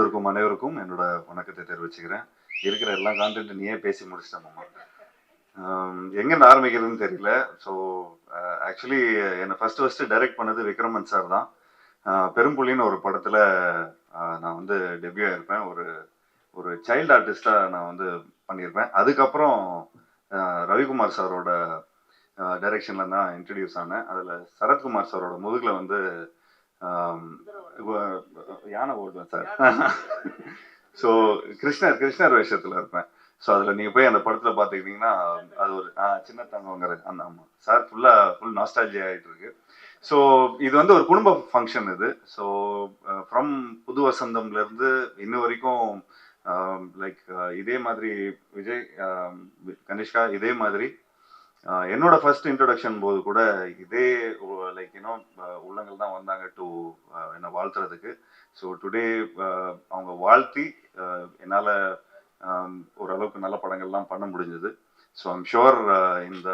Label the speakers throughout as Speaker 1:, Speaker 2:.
Speaker 1: இருக்கும் அனைவருக்கும் என்னோட வணக்கத்தை தெரிவிச்சுக்கிறேன். இருக்கிற எல்லா கான்டென்ட் நீயே பேசி முடிச்சிட்டேன் மாமா. எங்கேருந்து ஆரம்பிக்கிறதுன்னு தெரியல. ஸோ ஆக்சுவலி என்னை ஃபர்ஸ்ட் ஃபர்ஸ்ட் டைரக்ட் பண்ணது விக்ரமன் சார் தான். பெரும்புள்ளின்னு பெரும்புலின்னு ஒரு படத்தில் நான் வந்து டெபியூ ஆயிருப்பேன். ஒரு ஒரு சைல்டு ஆர்டிஸ்டாக நான் வந்து பண்ணியிருப்பேன். அதுக்கப்புறம் ரவிக்குமார் சாரோட டைரக்ஷனில் தான் இன்ட்ரடியூஸ் ஆனேன். அதில் சரத்குமார் சாரோட முதுகில் வந்து யானை ஓடுவேன் சார். ஸோ கிருஷ்ணர் கிருஷ்ணர் வேஷத்தில் இருப்பேன். ஸோ அதில் நீங்கள் போய் அந்த படத்தில் பார்த்துக்கிட்டிங்கன்னா அது ஒரு சின்ன தங்கங்கிற அந்த ஆமாம் சார் ஃபுல்லாக ஃபுல் நாஸ்டாலஜி ஆகிட்டு இருக்கு. ஸோ இது வந்து ஒரு குடும்ப ஃபங்க்ஷன் இது. ஸோ ஃப்ரம் புது வசந்தம்லேருந்து இன்ன வரைக்கும் லைக் இதே மாதிரி விஜய் கனிஷ்கா இதே மாதிரி என்னோட ஃபர்ஸ்ட் இன்ட்ரொடக்ஷன் போது கூட இதே லைக் யூனோ உள்ளங்கள் தான் வந்தாங்க டு என்னை வாழ்த்துறதுக்கு. ஸோ டுடே அவங்க வாழ்த்தி என்னால் ஓரளவுக்கு நல்ல படங்கள்லாம் பண்ண முடிஞ்சது. ஸோ ஐம் ஷுவர் இந்த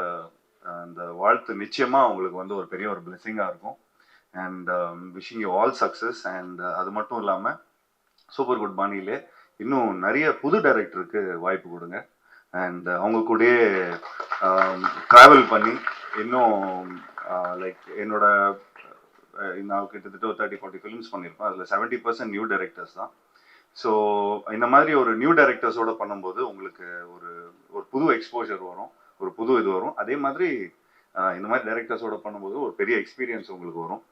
Speaker 1: இந்த வாழ்த்து நிச்சயமாக அவங்களுக்கு வந்து ஒரு பெரிய ஒரு பிளெஸிங்காக இருக்கும். And wishing you all success and அது மட்டும் இல்லாமல் சூப்பர் குட் பாணியிலே இன்னும் நிறைய புது டைரக்டருக்கு வாய்ப்பு கொடுங்க. அண்ட் அவங்க கூடயே Um, ட்ராவல் பண்ணி இன்னும் uh, லைக் என்னோட uh, நான் கிட்டத்தட்ட ஒரு தேர்ட்டி ஃபார்ட்டி ஃபிலிம்ஸ் பண்ணியிருப்பேன் அதில் செவன்ட்டி பர்சன்ட் நியூ டைரக்டர்ஸ் தான். ஸோ இந்த மாதிரி ஒரு நியூ டைரக்டர்ஸோட பண்ணும்போது உங்களுக்கு ஒரு ஒரு புது எக்ஸ்போஜர் வரும். ஒரு புது இது வரும். அதே மாதிரி uh, இந்த மாதிரி டைரக்டர்ஸோட பண்ணும்போது ஒரு பெரிய எக்ஸ்பீரியன்ஸ் உங்களுக்கு வரும்.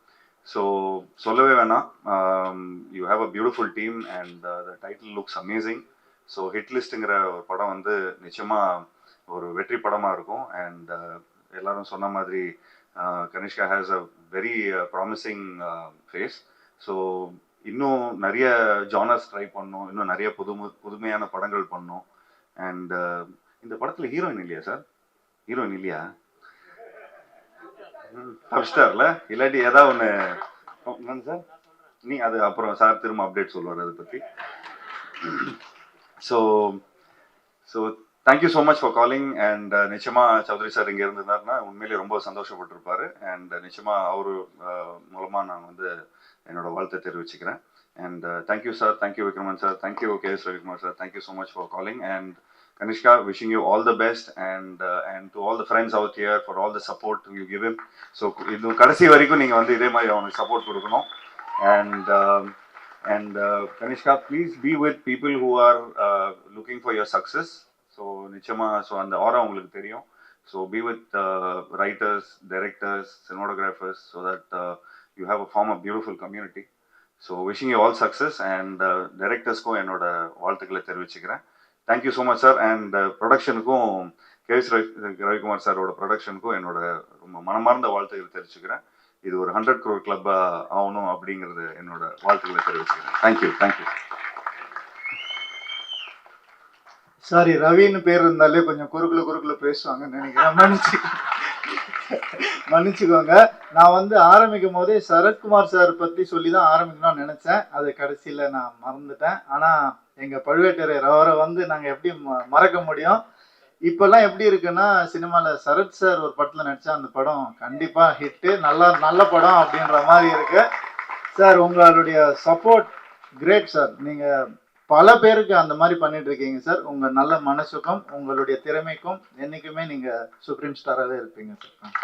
Speaker 1: ஸோ சொல்லவே வேணாம். You have a beautiful team and the title looks amazing so hit லிஸ்ட்டுங்கிற ஒரு படம் வந்து நிச்சயமாக ஒரு வெற்றி படமாக இருக்கும். அண்ட் uh, எல்லாரும் சொன்ன மாதிரி uh, Kanishka has a very promising face so இன்னும் நிறைய ஜானர்ஸ் ட்ரை பண்ணும். இன்னும் நிறைய புது புதுமையான படங்கள் பண்ணும். அண்ட் uh, இந்த படத்தில் ஹீரோயின் இல்லையா சார் ஹீரோயின் இல்லையா? ஸ்டார்ல இல்லாட்டி ஏதாவது ஒன்று சார் நீ அது அப்புறம் சார் திரும்ப அப்டேட் சொல்லுவார் அதை பற்றி so so thank you so much for calling and நிச்சயமா சௌத்ரி சார் இங்கே இருந்திருந்தாருன்னா உண்மையிலேயே ரொம்ப சந்தோஷப்பட்டிருப்பாரு. அண்ட் uh, நிச்சயமா அவரு uh, மூலமா நான் வந்து என்னோட வாழ்த்தை தெரிவிச்சுக்கிறேன். And thank you sir thank you Vikraman sir thank you K S Ravikumar sir thank you so much for calling and Kanishka wishing you all the best and and to all the friends out here for all the support you give him. So இது கடைசி வரைக்கும் நீங்கள் வந்து இதே மாதிரி அவனுக்கு support கொடுக்கணும். And and um, uh, Kanishka please be with people who are looking for your success so நிச்சயமாக ஸோ அந்த ஆரா உங்களுக்கு தெரியும். So be with writers directors cinematographers so that you have a form a beautiful community so wishing you all success and டைரக்டர்ஸ்க்கும் என்னோட வாழ்த்துக்களை தெரிவிச்சுக்கிறேன். Thank you so much sir and ப்ரொடக்ஷனுக்கும் KS Ravi Ravikumar சாரோட ப்ரொடக்ஷனுக்கும் என்னோட ரொம்ப மனமார்ந்த வாழ்த்துக்களை தெரிவிச்சுக்கிறேன். இது ஒரு ஹண்ட்ரட் க்ரோர் கிளப்பாக ஆகணும் அப்படிங்கிறது என்னோட வாழ்த்துக்களை தெரிவிச்சுக்கிறேன். தேங்க்யூ தேங்க்யூ
Speaker 2: சாரி ரவின்னு பேர் இருந்தாலே கொஞ்சம் குறுக்குல குறுக்குல பேசுவாங்கன்னு நினைக்கிறேன். மன்னிச்சு மன்னிச்சுக்கோங்க. நான் வந்து ஆரம்பிக்கும் போதே சரத்குமார் சார் பத்தி சொல்லி தான் ஆரம்பிக்கணும்னு நினைச்சேன். அது கடைசியில நான் மறந்துட்டேன். ஆனா எங்க பழுவேட்டரையர் அவரை வந்து நாங்க எப்படி ம- மறக்க முடியும்? இப்பெல்லாம் எப்படி இருக்குன்னா சினிமால சரத் சார் ஒரு படத்துல நடிச்சா அந்த படம் கண்டிப்பா ஹிட்டு நல்லா நல்ல படம் அப்படின்ற மாதிரி இருக்கு. சார் உங்களுடைய சப்போர்ட் கிரேட் சார். நீங்க பல பேருக்கு அந்த மாதிரி பண்ணிட்டு இருக்கீங்க சார். உங்க நல்ல மனசுக்கும் உங்களுடைய திறமைக்கும் என்னைக்குமே நீங்க சுப்ரீம் ஸ்டாராகவே இருப்பீங்க சார்.